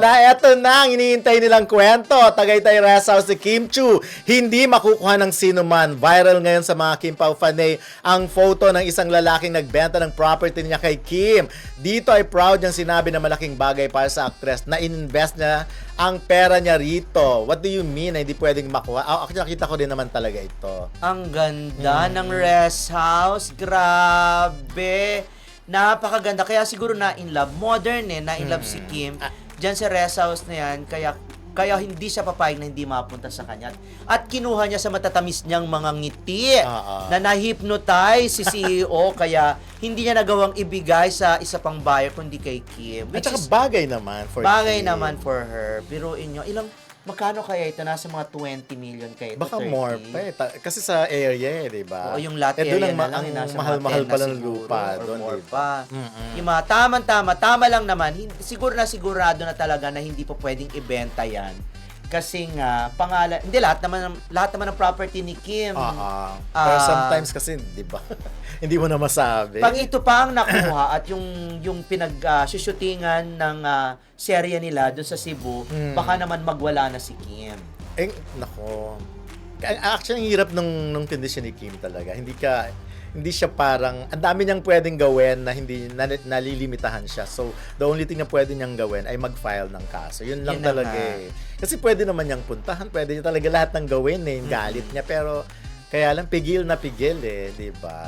na, eto na ang iniintay nilang kwento. Tagaytay Rest House si Kim Chu. Hindi makukuha ng sino man. Viral ngayon sa mga Kim Pao fanay ang photo ng isang lalaking nagbenta ng property niya kay Kim. Dito ay proud niyang sinabi na malaking bagay para sa actress na in-invest niya ang pera niya rito. What do you mean na hindi pwedeng makuha? Ah, actually, nakita ko din naman talaga ito. Ang ganda ng rest house. Grabe. Napakaganda. Kaya siguro na in love. Modern eh. Na in love si Kim. Diyan sa rest house na yan. Kaya kaya hindi siya papayag na hindi mapunta sa kanya. At kinuha niya sa matatamis niyang mga ngiti Oo. na na-hypnotize si CEO kaya hindi niya nagawang ibigay sa isa pang buyer kundi kay Kim. At Which saka is bagay naman for bagay Kim. naman for her. Pero inyo, ilang, magkano kaya ito? Nasa mga 20 million kaya ito? Baka 30? more pa eh. Ta- Kasi sa area eh, di ba? Oo, yung lot eh, area ang, ma- na lang, ang eh, mahal-mahal 10 pala ng lupa or doon. more di ba? pa. Mm-mm. Yung mga tamang-tama, tama lang naman, siguro na sigurado na talaga na hindi pa pwedeng ibenta yan. Kasi nga, pangalan, hindi lahat naman, ng- lahat naman ng property ni Kim. Oo. Pero Ah. sometimes kasi, di ba? Hindi mo na masabi. Pag ito pa ang nakuha at yung yung pinag uh, shootingan ng ah, serye nila doon sa Cebu, Mm. baka naman magwala na si Kim. Eh, nako. Actually, ang hirap nung, nung condition ni Kim talaga. Hindi ka, hindi siya parang, ang dami niyang pwedeng gawin na hindi, na, nalilimitahan siya. So, the only thing na pwede niyang gawin ay mag-file ng kaso. Yun lang Yun na talaga nga. eh. Kasi pwede naman niyang puntahan, pwede niya talaga lahat ng gawin eh, yung galit niya. Pero, kaya lang, pigil na pigil eh, di ba?